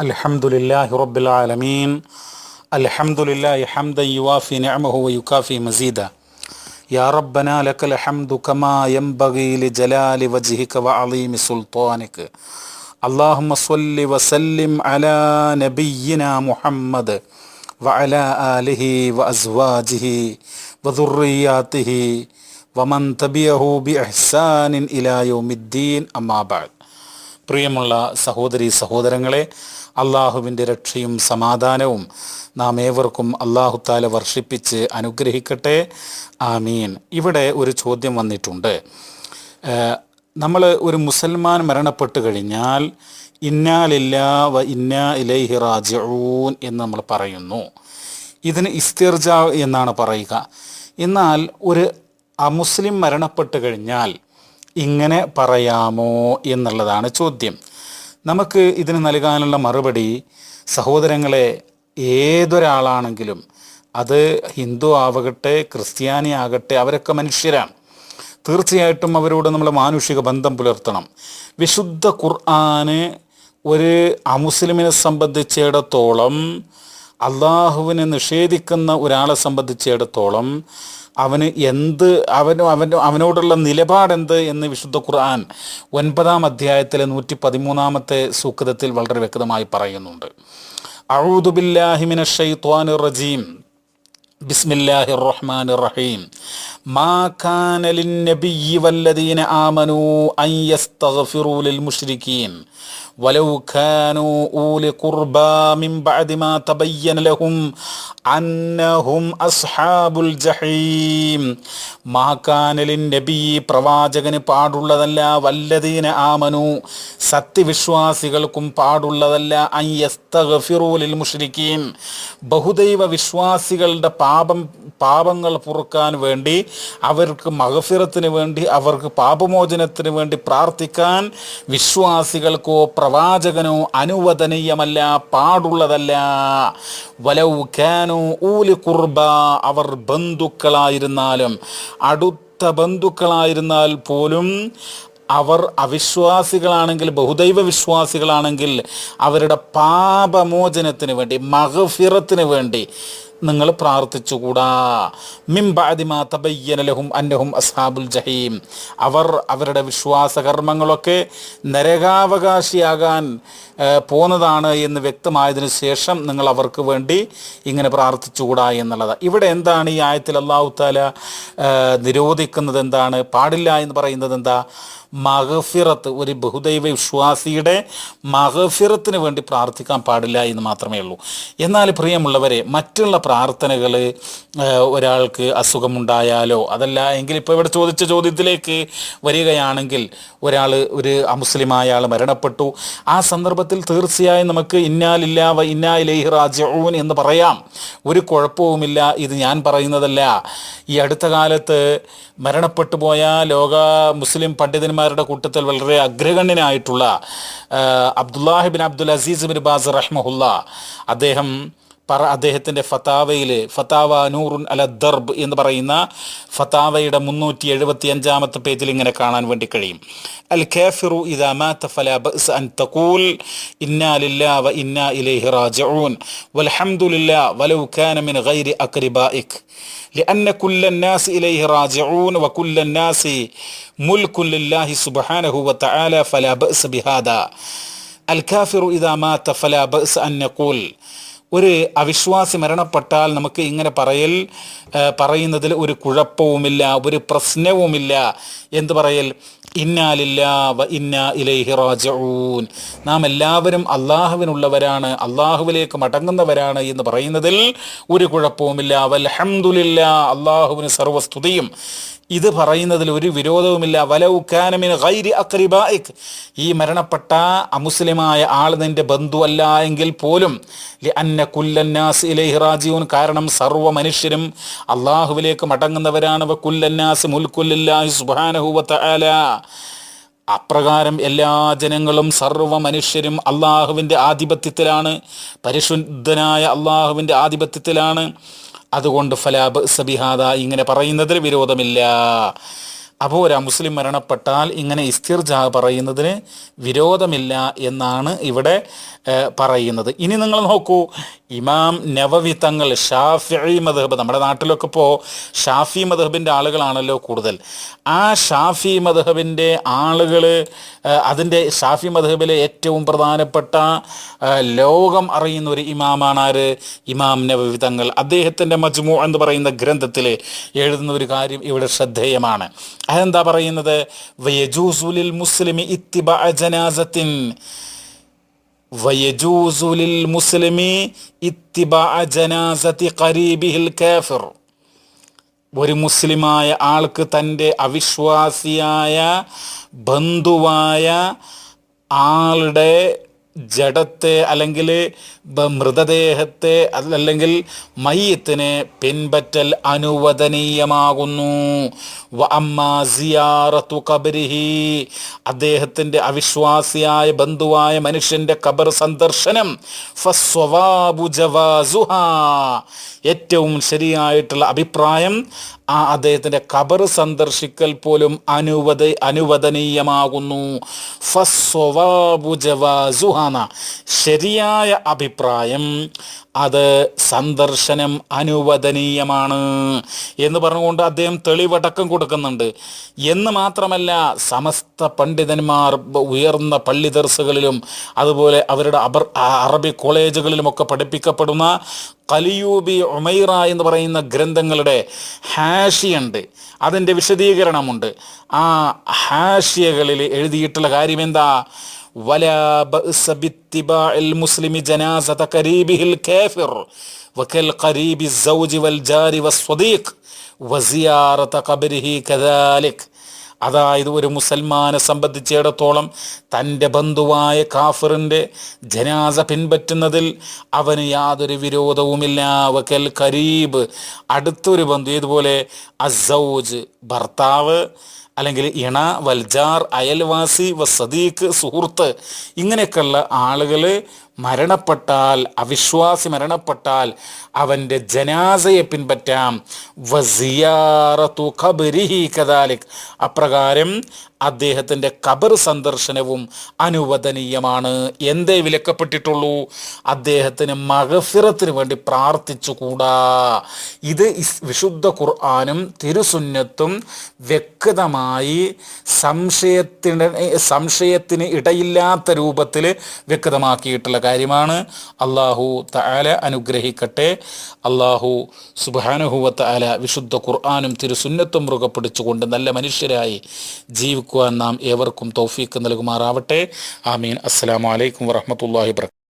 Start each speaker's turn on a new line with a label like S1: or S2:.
S1: الحمد لله رب العالمين الحمد لله حمدا يوافي نعمه ويكافي مزيدا يا ربنا لك الحمد كما ينبغي لجلال وجهك وعظيم سلطانك اللهم صل وسلم على نبينا محمد وعلى آله وأزواجه وذرياته ومن تبعه بإحسان إلى يوم الدين أما بعد പ്രിയമുള്ള സഹോദരി സഹോദരങ്ങളെ അള്ളാഹുവിന്റെ രക്ഷയും സമാധാനവും നാം ഏവർക്കും അള്ളാഹുത്താല വർഷിപ്പിച്ച് അനുഗ്രഹിക്കട്ടെ. ആമീൻ. ഇവിടെ ഒരു ചോദ്യം വന്നിട്ടുണ്ട്. നമ്മൾ ഒരു മുസൽമാൻ മരണപ്പെട്ട് കഴിഞ്ഞാൽ ഇന്നാലില്ല വ ഇന്ന ഇലൈഹി റാജിഊൻ എന്ന് നമ്മൾ പറയുന്നു. ഇതിന് ഇസ്തിർജ എന്നാണ് പറയുക. എന്നാൽ ഒരു അമുസ്ലിം മരണപ്പെട്ട് കഴിഞ്ഞാൽ ഇങ്ങനെ പറയാമോ എന്നുള്ളതാണ് ചോദ്യം. നമുക്ക് ഇതിന് നൽകാനുള്ള മറുപടി സഹോദരങ്ങളെ ഏതൊരാളാണെങ്കിലും അത് ഹിന്ദു ആവട്ടെ ക്രിസ്ത്യാനി ആകട്ടെ അവരൊക്കെ മനുഷ്യരാണ്. തീർച്ചയായിട്ടും അവരോട് നമ്മൾ മാനുഷിക ബന്ധം പുലർത്തണം. വിശുദ്ധ ഖുർആന് ഒരു അമുസ്ലിമിനെ സംബന്ധിച്ചിടത്തോളം അള്ളാഹുവിനെ നിഷേധിക്കുന്ന ഒരാളെ സംബന്ധിച്ചിടത്തോളം അവന് എന്ത് അവനും അവന് അവനോടുള്ള നിലപാടെന്ത് എന്ന് വിശുദ്ധ ഖുർആൻ ഒൻപതാം അധ്യായത്തിലെ നൂറ്റി പതിമൂന്നാമത്തെ സൂക്തത്തിൽ വളരെ വ്യക്തമായി പറയുന്നുണ്ട്. അഊദുബില്ലാഹിമിന ഷെയ്ത്വാൻ റജീം. ബിസ്മില്ലാഹിർ റഹ്മാൻ റഹീം മാ കാന വല്ലദീന ആമനൂ അൻ യസ്തഗ്ഫിറൂ ലിൽ മുശ്രികീൻ വലൗ കാനൂ ഊലി ഖുർബാ മിൻ ബഅദി മാ തബയ്യന ലഹും അന്നഹും അസ്ഹാബുൽ ജഹീം. മാ കാന ലിന്നബിയ്യി പ്രവാചകന് പാടുള്ളതല്ല വല്ലദീന ആമനൂ സത്യവിശ്വാസികൾക്കും പാടുള്ളതല്ല അൻ യസ്തഗ്ഫിറൂ ലിൽ മുശ്രികീൻ ബഹുദൈവ വിശ്വാസികളുടെ പാ പാപം പാപങ്ങൾ പൊറുക്കാൻ വേണ്ടി അവർക്ക് മഹഫിറത്തിന് വേണ്ടി അവർക്ക് പാപമോചനത്തിന് വേണ്ടി പ്രാർത്ഥിക്കാൻ വിശ്വാസികൾക്കോ പ്രവാചകനോ അനുവദനീയമല്ല പാടുള്ളതല്ല. വലൗ കാനു ഊലി കുർബ അവർ ബന്ധുക്കളായിരുന്നാലും. അടുത്ത ബന്ധുക്കളായിരുന്നാൽ പോലും അവർ അവിശ്വാസികളാണെങ്കിൽ ബഹുദൈവ വിശ്വാസികളാണെങ്കിൽ അവരുടെ പാപമോചനത്തിന് വേണ്ടി മഹഫിറത്തിന് വേണ്ടി നിങ്ങൾ പ്രാർത്ഥിച്ചുകൂടാ. മിംബാദിമാ തബയ്യനലഹും അന്നഹും അസാബുൽ ജഹീം. അവർ അവരുടെ വിശ്വാസകർമ്മങ്ങളൊക്കെ നരകാവകാശിയാകാൻ പോന്നതാണ് എന്ന് വ്യക്തമായതിനു ശേഷം നിങ്ങൾ അവർക്ക് വേണ്ടി ഇങ്ങനെ പ്രാർത്ഥിച്ചുകൂടാ എന്നുള്ളത്. ഇവിടെ എന്താണ് ഈ ആയത്തിൽ അള്ളാഹു താല നിരോധിക്കുന്നത് എന്താണ് പാടില്ല എന്ന് പറയുന്നത് എന്താ മഹഫിറത്ത് ഒരു ബഹുദൈവ വിശ്വാസിയുടെ മഹഫിറത്തിന് വേണ്ടി പ്രാർത്ഥിക്കാൻ പാടില്ല എന്ന് മാത്രമേ ഉള്ളൂ. എന്നാൽ പ്രിയമുള്ളവരെ മറ്റുള്ള പ്രാർത്ഥനകൾ ഒരാൾക്ക് അസുഖമുണ്ടായാലോ അതല്ല എങ്കിൽ ഇപ്പോൾ ഇവിടെ ചോദിച്ച ചോദ്യത്തിലേക്ക് വരികയാണെങ്കിൽ ഒരാൾ ഒരു അമുസ്ലിമായ ആൾ മരണപ്പെട്ടു. ആ സന്ദർഭത്തിൽ തീർച്ചയായും നമുക്ക് ഇന്നാലില്ല വ ഇന്നാ ഇലൈഹി എന്ന് പറയാം. ഒരു കുഴപ്പവുമില്ല ഇത് ഞാൻ പറയുന്നതല്ല. ഈ അടുത്ത കാലത്ത് മരണപ്പെട്ടു പോയ ലോക മുസ്ലിം പണ്ഡിതന്മാരുടെ കൂട്ടത്തിൽ വളരെ അഗ്രഗണ്യനായിട്ടുള്ള Abdullah ibn Abdul Aziz bin Baz റഹ്മഹുല്ല അദ്ദേഹം പറ അദ്ദേഹത്തിൻ്റെ ഫതാവയിൽ ഫതാവ നൂറുൻ അല ദർബ് എന്ന് പറയുന്ന ഫതാവയുടെ മുന്നൂറ്റി എഴുപത്തി അഞ്ചാമത്തെ പേജിൽ ഇങ്ങനെ കാണാൻ വേണ്ടി കഴിയും അൽ കാഫിറു ഇദാ മാത ഫലാ ബഅസ് അൻ തഖൂൽ ഇന്നാ ലില്ലാ വ ഇന്നാ ഇലൈഹി റാജിഊൻ വൽഹംദുലില്ലാ വലൗ കാന മിൻ ഗൈരി അക്രിബായിക് لأن كل الناس إليه راجعون وكل الناس ملك لله سبحانه وتعالى فلا بأس بهذا الكافر إذا مات فلا بأس أن يقول ഒരു അവിശ്വാസി മരണപ്പെട്ടാൽ നമുക്ക് ഇങ്ങനെ പറയൽ പറയുന്നതിൽ ഒരു കുഴപ്പവുമില്ല ഒരു പ്രശ്നവുമില്ല എന്ത് പറയൽ ഇന്നാലില്ല വ ഇന്ന ഇലൈഹി റാജഊൻ. നാം എല്ലാവരും അള്ളാഹുവിനുള്ളവരാണ് അള്ളാഹുവിലേക്ക് മടങ്ങുന്നവരാണ് എന്ന് പറയുന്നതിൽ ഒരു കുഴപ്പവുമില്ല. വൽഹംദുലില്ല അള്ളാഹുവിന് സർവസ്തുതിയും. ഇത് പറയുന്നതിൽ ഒരു വിരോധവുമില്ല. വലൗ കാനമിൻ ഗൈരി അക്രിബായിക് ഈ മരണപ്പെട്ട അമുസ്ലിമായ ആൾ നിന്റെ ബന്ധുവല്ല എങ്കിൽ പോലും അന്ന കുല്ലന്നാസ് ഇലൈഹി റാജിയൂൻ കാരണം സർവ മനുഷ്യരും അള്ളാഹുവിലേക്ക് മടങ്ങുന്നവരാണ്. വ കുല്ലന്നാസ് മുൽക്കുല്ലാഹി സുബ്ഹാനഹു ആല അപ്രകാരം എല്ലാ ജനങ്ങളും സർവ മനുഷ്യരും അള്ളാഹുവിന്റെ ആധിപത്യത്തിലാണ്. പരിശുദ്ധനായ അള്ളാഹുവിന്റെ ആധിപത്യത്തിലാണ്. അതുകൊണ്ട് ഫലാബ് സബിഹാദ ഇങ്ങനെ പറയുന്നതിൽ വിരോധമില്ല. അപ്പോൾ ഒരു മുസ്ലിം മരണപ്പെട്ടാൽ ഇങ്ങനെ ഇസ്തിർജ പറയുന്നതിന് വിരോധമില്ല എന്നാണ് ഇവിടെ പറയുന്നത്. ഇനി നിങ്ങൾ നോക്കൂ ഇമാം നവവി തങ്ങൾ ഷാഫി മദഹബ് നമ്മുടെ നാട്ടിലൊക്കെ ഇപ്പോൾ ഷാഫി മദഹബിന്റെ ആളുകളാണല്ലോ കൂടുതൽ. ആ ഷാഫി മദഹബിന്റെ ആളുകൾ അതിന്റെ ഷാഫി മദഹബിലെ ഏറ്റവും പ്രധാനപ്പെട്ട ലോകം അറിയുന്ന ഒരു ഇമാമാണ് ആര്? ഇമാം നവവി തങ്ങൾ. അദ്ദേഹത്തിന്റെ മജ്മു എന്ന് പറയുന്ന ഗ്രന്ഥത്തിൽ എഴുതുന്ന ഒരു കാര്യം ഇവിടെ ശ്രദ്ധേയമാണ്. അതെന്താ പറയുന്നത്? മുസ്ലിമി മുസ്ലിമി കാഫിർ. ഒരു മുസ്ലിമായ ആൾക്ക് തന്റെ അവിശ്വാസിയായ ബന്ധുവായ ആളുടെ ജഡത്തെ അല്ലെങ്കിൽ മൃതദേഹത്തെ അല്ലെങ്കിൽ മയ്യത്തിനെ പിൻപറ്റൽ അനുവദനീയമാകുന്നു. അദ്ദേഹത്തിന്റെ അവിശ്വാസിയായ ബന്ധുവായ മനുഷ്യന്റെ ഖബർ സന്ദർശനം. ജവാസുഹാ. ഏറ്റവും ശരിയായിട്ടുള്ള അഭിപ്രായം ആ അദ്ദേഹത്തിന്റെ ഖബർ സന്ദർശിക്കൽ പോലും അനുവദ അനുവദനീയമാകുന്നു. ഫസ്വവാബു ജവാസുഹാന ശരിയായ അഭിപ്രായം. അത് സന്ദർശനം അനുവദനീയമാണ് എന്ന് പറഞ്ഞുകൊണ്ട് അദ്ദേഹം തെളിവടക്കം കൊടുക്കുന്നുണ്ട്. എന്ന് മാത്രമല്ല സമസ്ത പണ്ഡിതന്മാർ ഉയർന്ന പള്ളി ദർസുകളിലും അതുപോലെ അവരുടെ അബർ അറബി കോളേജുകളിലുമൊക്കെ പഠിപ്പിക്കപ്പെടുന്ന കലിയൂബി ഒമൈറ എന്ന് പറയുന്ന ഗ്രന്ഥങ്ങളുടെ ഹാഷിയുണ്ട്. അതിന്റെ വിശദീകരണമുണ്ട്. ആ ഹാഷിയകളിൽ എഴുതിയിട്ടുള്ള കാര്യം എന്താ ولا بأس باتباع المسلم جنازة قريبه الكافر وكالقريب الزوج والجار والصديق وزيارة قبره كذلك അതായത് ഒരു മുസൽമാനെ സംബന്ധിച്ചിടത്തോളം തൻ്റെ ബന്ധുവായ കാഫറിൻ്റെ ജനാസ പിൻപറ്റുന്നതിൽ അവന് യാതൊരു വിരോധവുമില്ല വക്കൽ കരീബ് അടുത്തൊരു ബന്ധു ഇതുപോലെ അസൗജ് ഭർത്താവ് അല്ലെങ്കിൽ ഇണ വൽജാർ അയൽവാസി വസദീഖ് സുഹൃത്ത് ഇങ്ങനെയൊക്കെയുള്ള ആളുകൾ മരണപ്പെട്ടാൽ അവിശ്വാസി മരണപ്പെട്ടാൽ അവന്റെ ജനാസയെ പിൻപറ്റാം. വസിയാറത്തു ഖബരിഹി കദാലിക്. അപ്രകാരം അദ്ദേഹത്തിന്റെ ഖബർ സന്ദർശനവും അനുവദനീയമാണ്. എന്തേ വിലക്കപ്പെട്ടിട്ടുള്ളൂ? അദ്ദേഹത്തിന് മകഫിറത്തിന് വേണ്ടി പ്രാർത്ഥിച്ചുകൂടാ. ഇത് വിശുദ്ധ ഖുർആാനും തിരുസുന്നത്തും വ്യക്തമായി സംശയത്തിന് സംശയത്തിന് ഇടയില്ലാത്ത രൂപത്തിൽ വ്യക്തമാക്കിയിട്ടുള്ള കാര്യമാണ്. അള്ളാഹു തആല അനുഗ്രഹിക്കട്ടെ. അള്ളാഹു സുബാനുഹുവത്ത് അല വിശുദ്ധ ഖുർആാനും തിരുസുന്നത്തും മുറുകെ പിടിച്ചുകൊണ്ട് നല്ല മനുഷ്യരായി ജീവിക്കുവാൻ നാം ഏവർക്കും തൗഫീക്ക് നൽകുമാറാവട്ടെ. ആമീൻ. അസ്സലാമു അലൈക്കും വറഹ്മത്തുള്ളാഹി വബറകാതുഹു